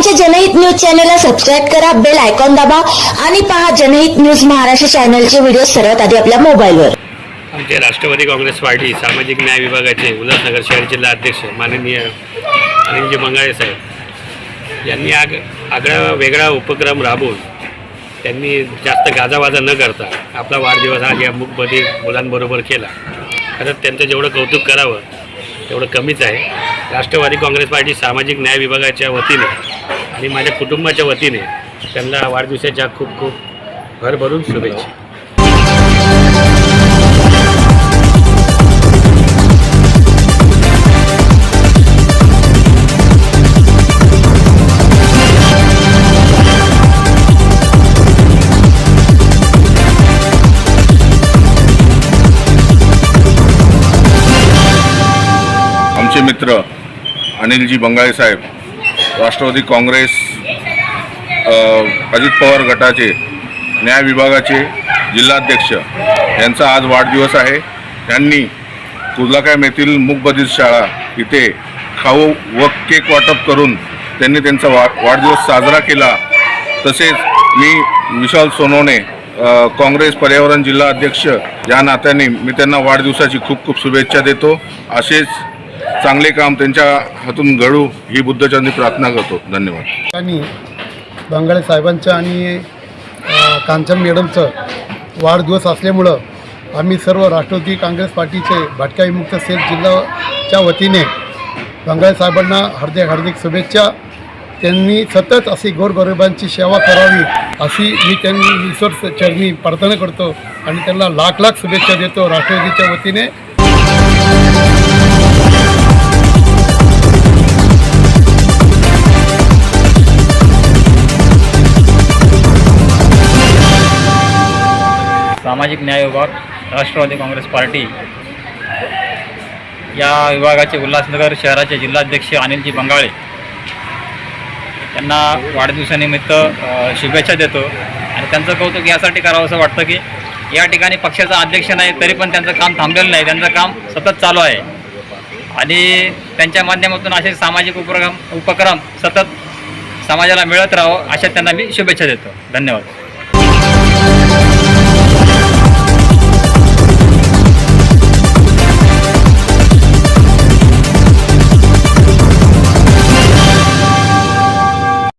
आमच्या जनहित न्यूज चॅनलला सबस्क्राईब करा बेल आयकॉन दाबा आणि पहा जनहित न्यूज महाराष्ट्र चॅनलचे व्हिडिओ सर्वात आधी आपल्या मोबाईलवर. आमचे राष्ट्रवादी काँग्रेस पार्टी सामाजिक न्याय विभागाचे उल्हासनगर शहर जिल्हा अध्यक्ष माननीय अनिलजी मंगाळे साहेब. यांनी आग आगळा वेगळा उपक्रम राबवून त्यांनी जास्त गाजावाजा न करता आपला वाढदिवस हा या मुखमध्ये मुलांबरोबर केला. खरंच त्यांचं जेवढं कौतुक करावं तेवढं कमीच आहे. राष्ट्रवादी काँग्रेस पार्टी सामाजिक न्याय विभागाच्या वतीने आणि माझ्या कुटुंबाच्या वतीने त्यांना वाढदिवसाच्या खूप खूप भरभरून शुभेच्छा. मित्र अनिलजी बंगाळे साहेब राष्ट्रवादी काँग्रेस अजित पवार गटाचे न्याय विभागाचे जिल्हाध्यक्ष यांचा आज वाढदिवस आहे. त्यांनी कुर्लाकायम येथील मूकबधीर शाळा इथे खाऊ व केक वाटप करून त्यांनी त्यांचा वा वाढदिवस साजरा केला. तसेच मी विशाल सोनवणे काँग्रेस पर्यावरण जिल्हा अध्यक्ष या नात्याने मी त्यांना वाढदिवसाची खूप खूप शुभेच्छा देतो. असेच चांगले काम त्यांच्या हातून घडू ही बुद्धचंदी प्रार्थना करतो. धन्यवाद. आणि बंगाळे साहेबांचं आणि कांचन मॅडमचं वाढदिवस असल्यामुळं आम्ही सर्व राष्ट्रवादी काँग्रेस पार्टीचे भटका विमुक्त सेल जिल्ह्याच्या वतीने बंगाळे साहेबांना हार्दिक हार्दिक शुभेच्छा. त्यांनी सतत अशी गोरगरिबांची सेवा करावी अशी मी त्यांनी ईश्वर चरणी प्रार्थना करतो आणि त्यांना लाख लाख शुभेच्छा देतो राष्ट्रवादीच्या वतीने. सामाजिक न्याय विभाग राष्ट्रवादी काँग्रेस पार्टी. या विभागाचे उल्हासनगर शहराचे जिल्हाध्यक्ष अनिलजी बंगाळे. त्यांना वाढदिवसानिमित्त शुभेच्छा देतो. आणि त्यांचं कौतुक यासाठी करावं असं वाटतं की या ठिकाणी पक्षाचा अध्यक्ष नाही तरी पण त्यांचं काम थांबलेलं नाही. त्यांचं काम सतत चालू आहे. आणि त्यांच्या माध्यमातून असे सामाजिक उपक्रम उपक्रम सतत समाजाला मिळत राहावं अशा त्यांना मी शुभेच्छा देतो. धन्यवाद.